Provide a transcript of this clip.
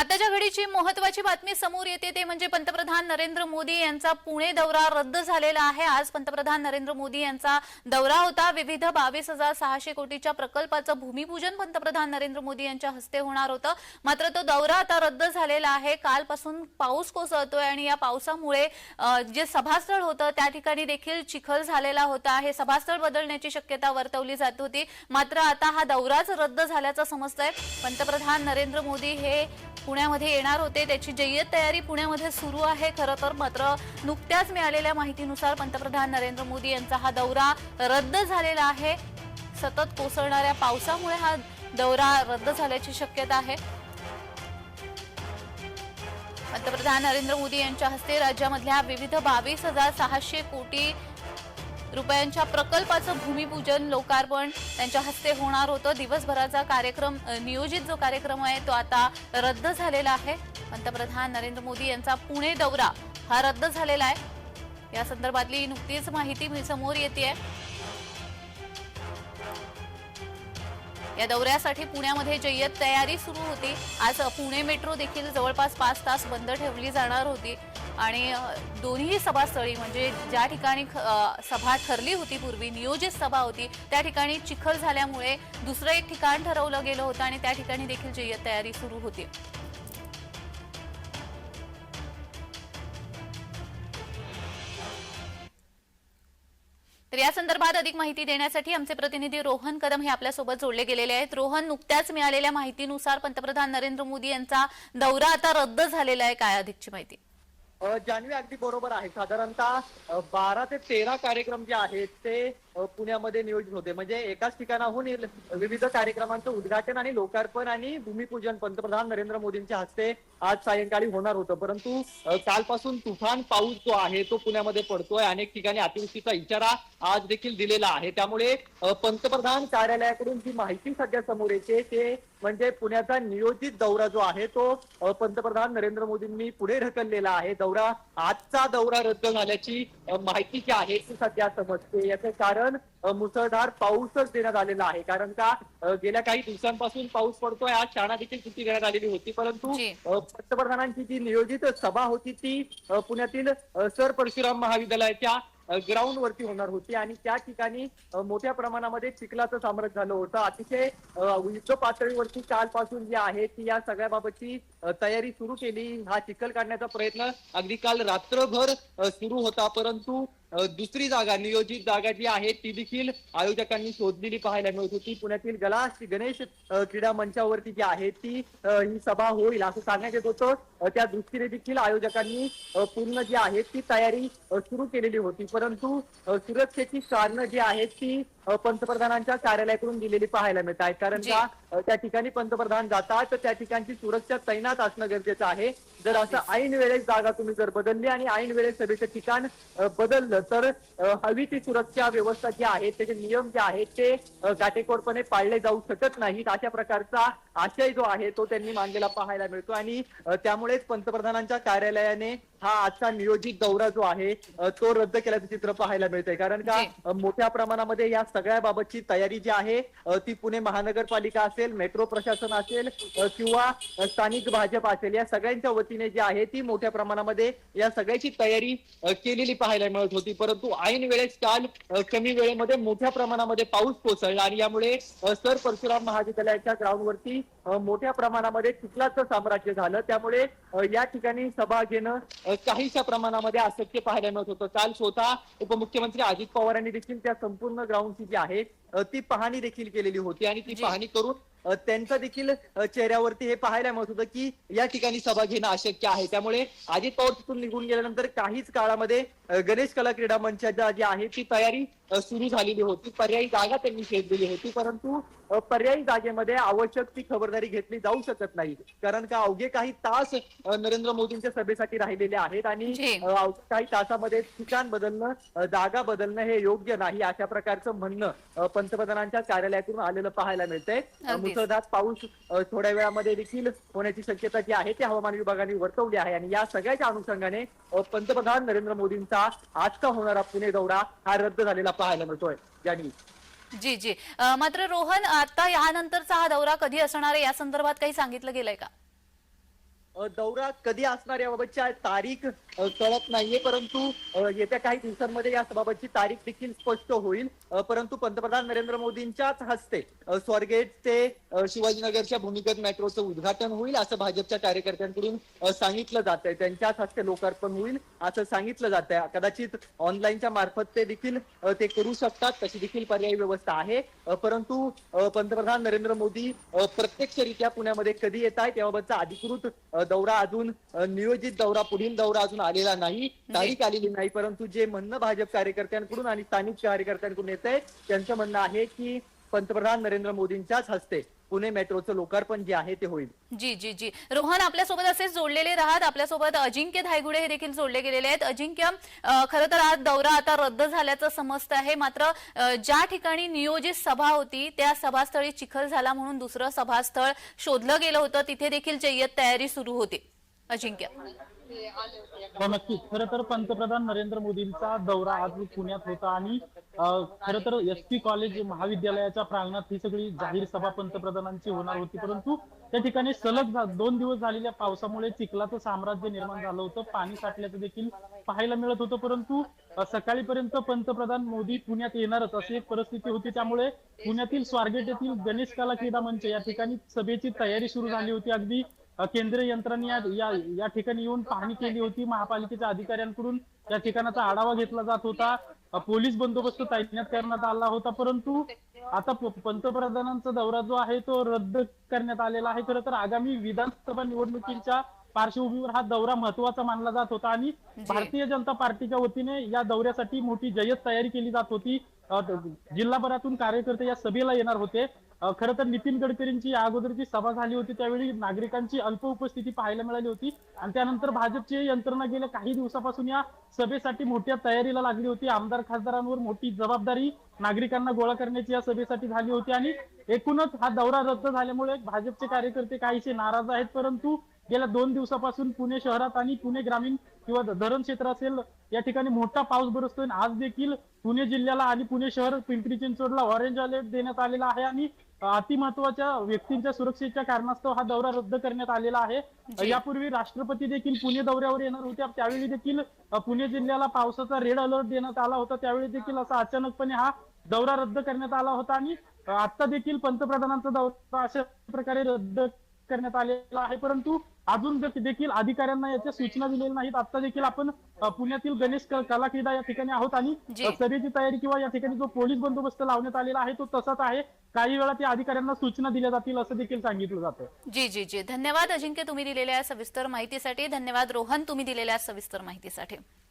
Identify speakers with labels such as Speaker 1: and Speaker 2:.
Speaker 1: आताच्या घडीची महत्वाची बातमी समोर येते ते म्हणजे पंतप्रधान नरेंद्र मोदी यांचा पुणे दौरा रद्द झालेला आहे. आज पंतप्रधान नरेंद्र मोदी यांचा दौरा होता. विविध बावीस हजार सहाशे कोटीच्या प्रकल्पाचं भूमिपूजन पंतप्रधान नरेंद्र मोदी यांच्या हस्ते होणार होतं. मात्र तो दौरा आता रद्द झालेला आहे. कालपासून पाऊस कोसळतोय आणि या पावसामुळे जे सभास्थळ होतं त्या ठिकाणी देखील चिखल झालेला होता. हे सभास्थळ बदलण्याची शक्यता वर्तवली जात होती. मात्र आता हा दौराच रद्द झाल्याचं समजतंय. पंतप्रधान नरेंद्र मोदी हे पुण्यामध्ये येणार होते. त्याची जय्यत तयारी पुण्यामध्ये सुरू आहे. खरं तर मात्र नुकत्याच मिळालेल्या माहितीनुसार पंतप्रधान नरेंद्र मोदी यांचा हा दौरा रद्द झालेला आहे. सतत कोसळणाऱ्या पावसामुळे हा दौरा रद्द झाल्याची शक्यता आहे. पंतप्रधान नरेंद्र मोदी यांच्या हस्ते राज्यामधल्या विविध बावीस हजार सहाशे कोटी रुपयांच्या प्रकल्पाचं भूमिपूजन लोकार्पण त्यांच्या हस्ते होणार होतं. दिवसभराचा कार्यक्रम नियोजित जो कार्यक्रम आहे तो आता रद्द झालेला आहे. पंतप्रधान नरेंद्र मोदी यांचा पुणे दौरा हा रद्द झालेला आहे. या संदर्भातली नुकतीच माहिती मी समोर येते या दौऱ्यासाठी पुण्यामध्ये जय्यत तयारी सुरू होती. आज पुणे मेट्रो देखील जवळपास पाच तास बंद ठेवली जाणार होती. आणि दोन्ही सभास्थळी म्हणजे ज्या ठिकाणी ख- सभा ठरली होती पूर्वी नियोजित सभा होती त्या ठिकाणी चिखल झाल्यामुळे दुसरं एक ठिकाण ठरवलं गेलं होतं आणि त्या ठिकाणी देखील जय्यत तयारी सुरू होती. तर या संदर्भात अधिक माहिती देण्यासाठी आमचे प्रतिनिधी रोहन कदम हे आपल्यासोबत जोडले गेलेले आहेत. रोहन नुकत्याच मिळालेल्या माहितीनुसार पंतप्रधान नरेंद्र मोदी यांचा दौरा आता रद्द झालेला आहे. काय अधिकची माहिती?
Speaker 2: जान्हवी अगदी बरोबर आहे. साधारणतः बारा ते तेरा कार्यक्रम जे आहेत ते पुण्यामध्ये नियोजित होते. म्हणजे एकाच ठिकाणाहून विविध कार्यक्रमांचं उद्घाटन आणि लोकार्पण आणि भूमिपूजन. पंतप्रधान नरेंद्र मोदींच्या हस्ते आज सायंकाळी होणार होतं. परंतु कालपासून तुफान पाऊस जो आहे तो पुण्यामध्ये पडतोय. अनेक ठिकाणी अतिवृष्टीचा इशारा आज देखील दिलेला आहे. त्यामुळे पंतप्रधान कार्यालयाकडून जी माहिती सध्या समोर येते ते म्हणजे पुण्याचा नियोजित दौरा जो आहे तो पंतप्रधान नरेंद्र मोदींनी पुढे ढकललेला आहे. दौरा आजचा दौरा रद्द झाल्याची माहिती जी आहे ती सध्या समजते. याचं कारण अ, मुसळधार पाऊसच देण्यात आलेला आहे. कारण का गेल्या काही दिवसांपासून पाऊस पडतोय. आज शाळा देखील सुट्टी देण्यात आलेली होती. परंतु पंतप्रधानांची जी नियोजित सभा होती ती पुण्यातील सर परशुराम महाविद्यालयाच्या ग्राउंड वरती होणार होती. आणि त्या ठिकाणी मोठ्या प्रमाणामध्ये चिखलाचं साम्राज्य झालं होतं. अतिशय युद्ध पातळीवरती कालपासून जी आहे ती या सगळ्याबाबतची अ, तयारी सुरू केली. हा चिखल काढण्याचा प्रयत्न अगदी काल रात्रभर सुरू होता. परंतु दुसरी जागा नियोजित जागा जी आहे ती देखील आयोजकांनी शोधलेली पाहायला मिळत होती. पुण्यातील गला गणेश क्रीडा मंचावरती जी आहे ती ही सभा होईल असं सांगण्यात येत होतं. त्या दृष्टीने देखील आयोजकांनी पूर्ण जी आहे ती तयारी सुरू केलेली होती. परंतु सुरक्षेची कारणं जी आहेत ती पंतप्रधानांच्या कार्यालयाकडून दिलेली पाहायला मिळत आहेत. कारण. का त्या ठिकाणी पंतप्रधान जातात तर त्या ठिकाणची सुरक्षा तैनात असणं गरजेचं आहे. जर असं ऐन वेळेस जागा तुम्ही जर बदलली आणि ऐन वेळेस सभेचं ठिकाण बदललं तर हवी ती सुरक्षा व्यवस्था जी आहे त्याचे नियम जे आहेत ते काटेकोरपणे पाळले जाऊ शकत नाहीत. अशा प्रकारचा आशय जो आहे तो त्यांनी मांडलेला पाहायला मिळतो. आणि त्यामुळेच पंतप्रधानांच्या कार्यालयाने हा आजचा नियोजित दौरा जो आहे तो रद्द केल्याचं चित्र पाहायला मिळतंय. कारण का मोठ्या प्रमाणामध्ये या सगळ्या बाबतची तयारी जी आहे ती पुणे महानगरपालिका असेल मेट्रो प्रशासन असेल किंवा स्थानिक भाजप असेल या सगळ्यांच्या वतीने जी आहे ती मोठ्या प्रमाणामध्ये या सगळ्याची तयारी केलेली पाहायला मिळत होती. परंतु ऐन वेळेस काल कमी वेळेमध्ये मोठ्या प्रमाणामध्ये पाऊस कोसळला आणि यामुळे सर परशुराम महाविद्यालयाच्या ग्राउंडवरती मोठ्या प्रमाणामध्ये चिखलाचं साम्राज्य झालं. त्यामुळे या ठिकाणी सभा घेणं काहीशा प्रमाणामध्ये अशक्य पाहायला मिळत होतं. काल स्वतः उपमुख्यमंत्री अजित पवार यांनी देखील त्या संपूर्ण ग्राउंडची जी आहे ती पाहणी देखील केलेली होती. आणि ती. पाहणी करून त्यांचा देखील चेहऱ्यावरती हे पाहायला मिळत होतं की या ठिकाणी सभा घेणं अशक्य आहे. त्यामुळे अजित पवार तिथून निघून गेल्यानंतर काहीच काळामध्ये गणेश कला क्रीडा मंचाच्या जी आहे ती तयारी सुरू झालेली होती. पर्यायी जागा त्यांनी शोधलेली होती. परंतु पर्यायी जागेमध्ये आवश्यक ती खबरदारी घेतली जाऊ शकत नाही. कारण का अवघे काही तास नरेंद्र मोदींच्या सभेसाठी राहिलेले आहेत आणि अवघ्या काही तासामध्ये ठिकाण बदलणं जागा बदलणं हे योग्य नाही अशा प्रकारचं म्हणणं पंतप्रधानांच्या कार्यालयातून आलेलं पाहायला मिळतंय. मुसळधार पाऊस थोड्या वेळामध्ये देखील होण्याची शक्यता जी आहे ती हवामान विभागाने वर्तवली आहे आणि या सगळ्याच्या अनुषंगाने पंतप्रधान नरेंद्र मोदींचा आजचा होणारा पुणे दौरा हा रद्द झालेला पाहायला मिळतोय. जान्हवी
Speaker 1: जी जी. मात्र रोहन आता यानंतरचा हा दौरा कधी असणार आहे? या संदर्भात काही सांगितलं गेलंय का?
Speaker 2: दौरा कधी असणार याबाबतची तारीख कळत नाहीये परंतु येत्या काही दिवसांमध्ये या बाबतची तारीख देखील स्पष्ट होईल. परंतु पंतप्रधान नरेंद्र मोदींच्याच हस्ते अ, स्वारगेट ते शिवाजीनगरच्या भूमिगत मेट्रोचं उद्घाटन होईल असं भाजपच्या कार्यकर्त्यांकडून सांगितलं जात आहे त्यांच्याच हस्ते लोकार्पण होईल असं सांगितलं जात आहे कदाचित ऑनलाईनच्या मार्फत ते देखील ते करू शकतात तशी देखील पर्यायी व्यवस्था आहे. परंतु पंतप्रधान नरेंद्र मोदी प्रत्यक्षरित्या पुण्यामध्ये कधी येत आहेत याबाबतचा अधिकृत दौरा अजून नियोजित दौरा पुढील दौरा अजून आलेला नाही. तारीख आलेली नाही परंतु जे म्हणणं भाजप कार्यकर्त्यांकडून आणि स्थानिक कार्यकर्त्यांकडून येत आहे त्यांचं म्हणणं आहे की पंतप्रधान नरेंद्र मोदींच्याच हस्ते पुणे मेट्रोचं लोकार्पण जे आहे ते होईल.
Speaker 1: जी जी जी. रोहन आपल्यासोबत असेच जोडलेले राहत. आपल्यासोबत अजिंक्य धायगुडे हे देखील जोडले गेलेले आहेत. अजिंक्य खरं तर आज दौरा आता रद्द झाल्याचं समजतं आहे. मात्र ज्या ठिकाणी नियोजित सभा होती त्या सभास्थळी चिखल झाला म्हणून दुसरं सभास्थळ शोधलं गेलं होतं. तिथे देखील जय्यत तयारी सुरू होती. अजिंक्य.
Speaker 3: हो नक्कीच. खरं तर पंतप्रधान नरेंद्र मोदींचा दौरा आज पुण्यात होता आणि खर खरं तर एस पी कॉलेज महाविद्यालयाच्या प्रांगणात ही सगळी जाहीर सभा पंतप्रधानांची होणार होती. परंतु त्या ठिकाणी सलग दोन दिवस झालेल्या पावसामुळे चिखलाचं साम्राज्य निर्माण झालं होतं. पाणी साठल्याचं देखील पाहायला मिळत होतं. परंतु सकाळीपर्यंत पंतप्रधान मोदी पुण्यात येणारच अशी एक परिस्थिती होती. त्यामुळे पुण्यातील स्वारगेट येथील गणेश कला क्रीडा मंच या ठिकाणी सभेची तयारी सुरू झाली होती. अगदी केंद्रीय यंत्रणांनी या या- या ठिकाणी येऊन पाहणी केली होती. महापालिकेच्या अधिकाऱ्यांकडून या ठिकाणाचा आढावा घेतला जात होता. पोलीस बंदोबस्त तैनात करण्यात आला होता. परंतु आता पंतप्रधानांचा दौरा जो आहे तो रद्द करण्यात आलेला आहे. खरं तर आगामी विधानसभा निवडणुकीच्या पार्श्वभूमीवर हा दौरा महत्त्वाचा मानला जात होता. आणि भारतीय जनता पार्टीच्या वतीने या दौऱ्यासाठी मोठी जय्यत तयारी केली जात होती. जिल्हाभरातून कार्यकर्ते या सभेला येणार होते. खरं तर नितीन गडकरींची अगोदर अगोदरची सभा झाली होती त्यावेळी नागरिकांची अल्प उपस्थिती पाहायला मिळाली होती. आणि त्यानंतर भाजपची यंत्रणा गेल्या काही दिवसापासून या सभेसाठी मोठ्या तयारीला लागली होती. आमदार खासदारांवर मोठी जबाबदारी नागरिकांना गोळा करण्याची या सभेसाठी झाली होती. आणि एकूणच हा दौरा रद्द झाल्यामुळे भाजपचे कार्यकर्ते काहीसे नाराज आहेत. परंतु गेल्या दोन दिवसापासून पुणे शहरात आणि पुणे ग्रामीण किंवा धरण क्षेत्र असेल या ठिकाणी मोठा पाऊस बरसतोय. आणि आज देखील पुणे जिल्ह्याला आणि पुणे शहर पिंपरी चिंचवडला ऑरेंज अलर्ट देण्यात आलेला आहे. आणि अति महत्त्वाच्या व्यक्तींच्या सुरक्षेच्या कारणास्तव हा दौरा रद्द करण्यात आलेला आहे. यापूर्वी राष्ट्रपती देखील पुणे दौऱ्यावर येणार होत्या त्यावेळी देखील पुणे जिल्ह्याला पावसाचा रेड अलर्ट देण्यात आला होता. त्यावेळी देखील असा अचानकपणे हा दौरा रद्द करण्यात आला होता आणि आता देखील पंतप्रधानांचा दौरा अशा प्रकारे रद्द करण्यात आलेला आहे. परंतु अजून देखील अधिकाऱ्यांना याच्या सूचना दिलेल्या नाहीत आता देखील आपण पुण्यातील गणेश कला क्रीडा या ठिकाणी आहोत आणि सभेची तयारी किंवा या ठिकाणी जो पोलीस बंदोबस्त लावण्यात आलेला आहे तो तसाच आहे. काही वेळा ते अधिकाऱ्यांना सूचना दिल्या जातील असं देखील सांगितलं जातं.
Speaker 1: जी जी जी. धन्यवाद अजिंक्य तुम्ही दिलेल्या सविस्तर माहितीसाठी. धन्यवाद रोहन तुम्ही दिलेल्या सविस्तर माहितीसाठी.